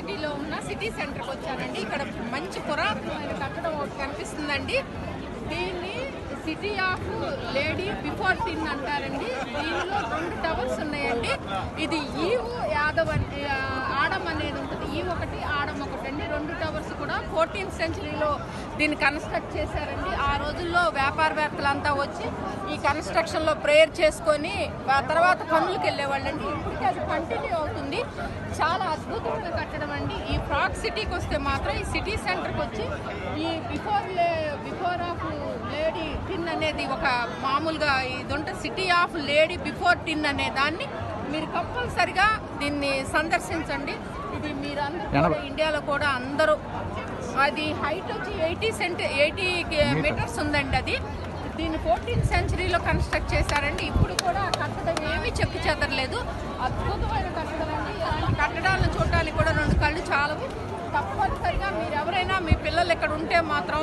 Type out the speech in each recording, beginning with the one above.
సిటీలో ఉన్న సిటీ సెంటర్కి వచ్చానండి. ఇక్కడ మంచి పురాతనమైన కట్టడం ఒకటి కనిపిస్తుందండి. దీన్ని city of lady before tin అంటారండి. దీనిలో రెండు టవర్స్ ఉన్నాయండి. ఇది ఈవు యాదవ్ అని ఆడం అనేది ఉంటుంది. ఈ ఒకటి ఆడం ఒకటి అండి. రెండు టవర్స్ కూడా ఫోర్టీన్త్ సెంచరీలో దీన్ని కన్స్ట్రక్ట్ చేశారండి. ఆ రోజుల్లో వ్యాపారవేత్తలంతా వచ్చి ఈ కన్స్ట్రక్షన్లో ప్రేయర్ చేసుకొని తర్వాత పనులకు వెళ్ళేవాళ్ళండి ఇప్పటికీ అది కంటిన్యూ అవుతుంది. చాలా అద్భుతమైన కట్టడం ఫ్రాక్ సిటీకి వస్తే మాత్రం ఈ సిటీ సెంటర్కి వచ్చి ఈ బిఫోర్ లే బిఫోర్ ఆఫ్ లేడీ టిన్ అనేది ఒక మామూలుగా ఇది ఉంటుంది city of lady before tin అనే దాన్ని మీరు కంపల్సరిగా దీన్ని సందర్శించండి. ఇది మీరందరూ ఇండియాలో కూడా అందరూ అది హైట్ వచ్చి ఎయిటీ సెంటి ఎయిటీ మీటర్స్ ఉందండి అది. దీన్ని ఫోర్టీన్త్ సెంచరీలో కన్స్ట్రక్ట్ చేశారండి. ఇప్పుడు కూడా ఆ కట్టడం ఏమీ చెక్కు చెదరలేదు. అద్భుతమైన కట్టడం అండి. కట్టడాలను చూడడానికి కూడా రెండు కళ్ళు చాలవు తప్పనిసరిగా మీరు ఎవరైనా మీ పిల్లలు ఇక్కడ ఉంటే మాత్రం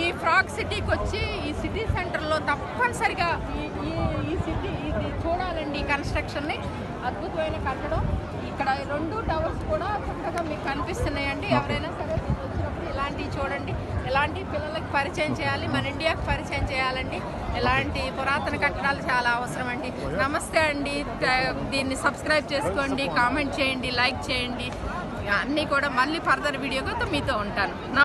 ఈ ఫ్రాక్ సిటీకి వచ్చి ఈ సిటీ సెంటర్లో తప్పనిసరిగా ఈ ఈ ఈ సిటీ ఇది చూడాలండి ఈ కన్స్ట్రక్షన్ని. అద్భుతమైన కట్టడం. ఇక్కడ రెండు టవర్స్ కూడా చక్కగా మీకు కనిపిస్తున్నాయండి. ఎవరైనా సరే వచ్చినప్పుడు ఇలాంటివి చూడండి. ఇలాంటి పిల్లలకి పరిచయం చేయాలి? మన ఇండియాకి పరిచయం చేయాలండి. ఇలాంటి పురాతన కట్టడాలు చాలా అవసరం అండి నమస్తే అండి. దీన్ని సబ్స్క్రైబ్ చేసుకోండి కామెంట్ చేయండి లైక్ చేయండి. అన్నీ కూడా మళ్ళీ ఫర్దర్ వీడియోగా మీతో ఉంటాను.